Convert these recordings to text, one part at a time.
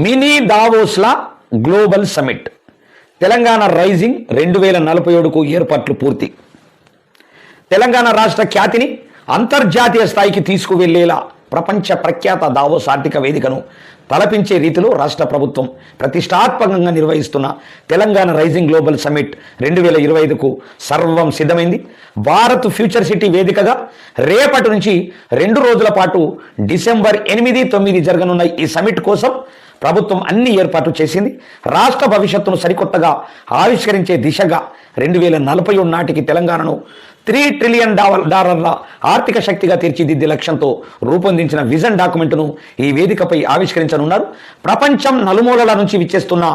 Mini దావోస్లా global summit Telangana rising రెండు వేల నలభై ఏడుకు ఏర్పాట్లు పూర్తి. తెలంగాణ రాష్ట్ర ఖ్యాతిని అంతర్జాతీయ స్థాయికి తీసుకువెళ్ళేలా ప్రపంచ ప్రఖ్యాత దావోస్ ఆర్థిక వేదికను తలపించే రీతిలో రాష్ట్ర ప్రభుత్వం ప్రతిష్టాత్మకంగా నిర్వహిస్తున్న తెలంగాణ రైజింగ్ గ్లోబల్ సమ్మిట్ రెండు వేల ఇరవై ఐదుకు సర్వం సిద్ధమైంది. భారత్ ఫ్యూచర్ సిటీ వేదికగా రేపటి నుంచి రెండు రోజుల పాటు డిసెంబర్ ఎనిమిది తొమ్మిది జరగనున్న ఈ సమిట్ కోసం ప్రభుత్వం అన్ని ఏర్పాట్లు చేసింది. రాష్ట్ర భవిష్యత్తును సరికొత్తగా ఆవిష్కరించే దిశగా రెండు వేల నలభై నాటికి తెలంగాణను త్రీ ట్రిలియన్ డాలర్ డాలర్ల ఆర్థిక శక్తిగా తీర్చిదిద్దే లక్ష్యంతో రూపొందించిన విజన్ డాక్యుమెంట్ను ఈ వేదికపై ఆవిష్కరించనున్నారు ప్రపంచం నలుమూలల నుంచి విచ్చేస్తున్న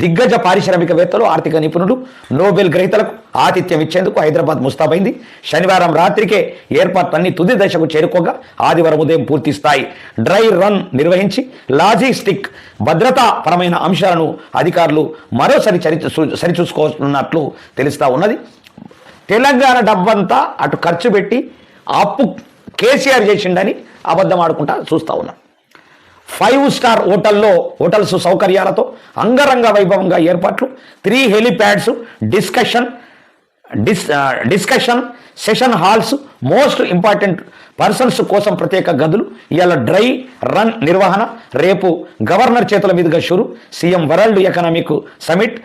దిగ్గజ పారిశ్రామికవేత్తలు ఆర్థిక నిపుణులు నోబెల్ గ్రహీతలకు ఆతిథ్యం ఇచ్చేందుకు హైదరాబాద్ ముస్తాబైంది. శనివారం రాత్రికే ఏర్పాట్లన్నీ తుది దశకు చేరుకోగా ఆదివారం ఉదయం పూర్తి స్థాయి డ్రై రన్ నిర్వహించి లాజిస్టిక్ భద్రతా పరమైన అంశాలను అధికారులు మరోసారి సరిచూసుకోనున్నట్లు తెలుస్తా ఉన్నది. తెలంగాణ డబ్బంతా అటు ఖర్చు పెట్టి అప్పు కేసీఆర్ చేసిండని అబద్ధం ఆడుకుంటా చూస్తూ ఉన్నాను ఫైవ్ స్టార్ హోటల్లో హోటల్స్ సౌకర్యాలతో అంగరంగ వైభవంగా ఏర్పాట్లు three helipads discussion dis discussion session halls most important persons కోసం ప్రత్యేక గదులు ఇవాళ డ్రై రన్ నిర్వహణ రేపు గవర్నర్ చేతుల మీదుగా షురు సీఎం వరల్డ్ ఎకనామిక్ సమిట్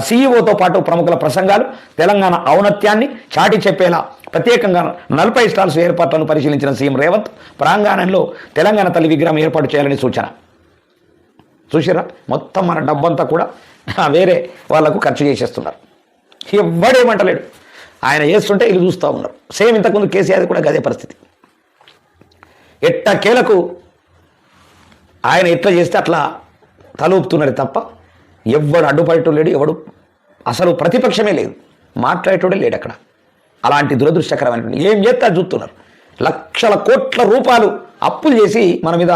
సీఈఓతో పాటు ప్రముఖుల ప్రసంగాలు తెలంగాణ ఔన్నత్యాన్ని చాటి చెప్పేలా ప్రత్యేకంగా నలభై స్టాల్స్ ఏర్పాట్లను పరిశీలించిన సీఎం రేవంత్ ప్రాంగణంలో తెలంగాణ తల్లి విగ్రహం ఏర్పాటు చేయాలని సూచన. చూసారా మొత్తం మన డబ్బంతా కూడా వేరే వాళ్ళకు ఖర్చు చేసేస్తున్నారు. ఎవ్వడేమంటలేడు ఆయన చేస్తుంటే వీళ్ళు చూస్తూ ఉన్నారు. సేమ్ ఇంతకుముందు కేసీఆర్ కూడా గదే పరిస్థితి. ఎట్టకేలకు ఆయన ఎట్లా చేస్తే అట్లా తలూపుతున్నారు తప్ప ఎవ్వడు అడ్డుపడటం లేడు ఎవడు అసలు ప్రతిపక్షమే లేదు. మాట్లాడేటోడే లేడు అక్కడ. అలాంటి దురదృష్టకరమైన ఏం చేస్తా చూస్తున్నారు? లక్షల కోట్ల రూపాయలు అప్పులు చేసి మన మీద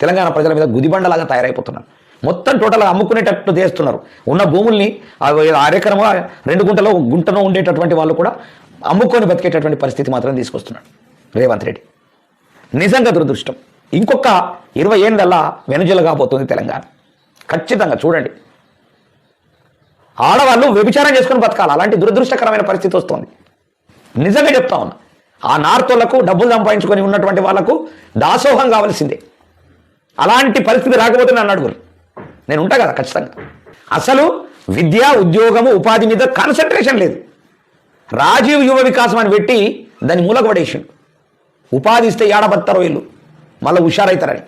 తెలంగాణ ప్రజల మీద గుదిబండలాగా తయారైపోతున్నారు. మొత్తం టోటల్గా అమ్ముకునేటట్టు చేస్తున్నారు. ఉన్న భూముల్ని అరెకరమో రెండు గుంటలో గుంటనో ఉండేటటువంటి వాళ్ళు కూడా అమ్ముకొని బతికేటటువంటి పరిస్థితి మాత్రం తీసుకొస్తున్నాడు రేవంత్ రెడ్డి. నిజంగా దురదృష్టం. ఇంకొక ఇరవై ఏళ్ళల్లా వెనుజల కాబోతుంది తెలంగాణ. ఖచ్చితంగా చూడండి. ఆడవాళ్ళు వ్యభిచారం చేసుకొని బతకాలి. అలాంటి దురదృష్టకరమైన పరిస్థితి వస్తుంది. నిజంగా చెప్తా ఉన్నా. ఆ నార్తోళ్ళకు డబ్బులు సంపాదించుకొని ఉన్నటువంటి వాళ్ళకు దాసోహం కావాల్సిందే. అలాంటి పరిస్థితి రాకపోతే నన్ను అడుగురు. నేను ఉంటా కదా ఖచ్చితంగా. అసలు విద్య ఉద్యోగము ఉపాధి మీద కాన్సన్ట్రేషన్ లేదు. రాజీవ్ యువ వికాసం అని పెట్టి దాన్ని మూలకు పడేసిండు ఉపాధి ఇస్తే ఏడబత్తారో వీళ్ళు. మళ్ళీ హుషారవుతారని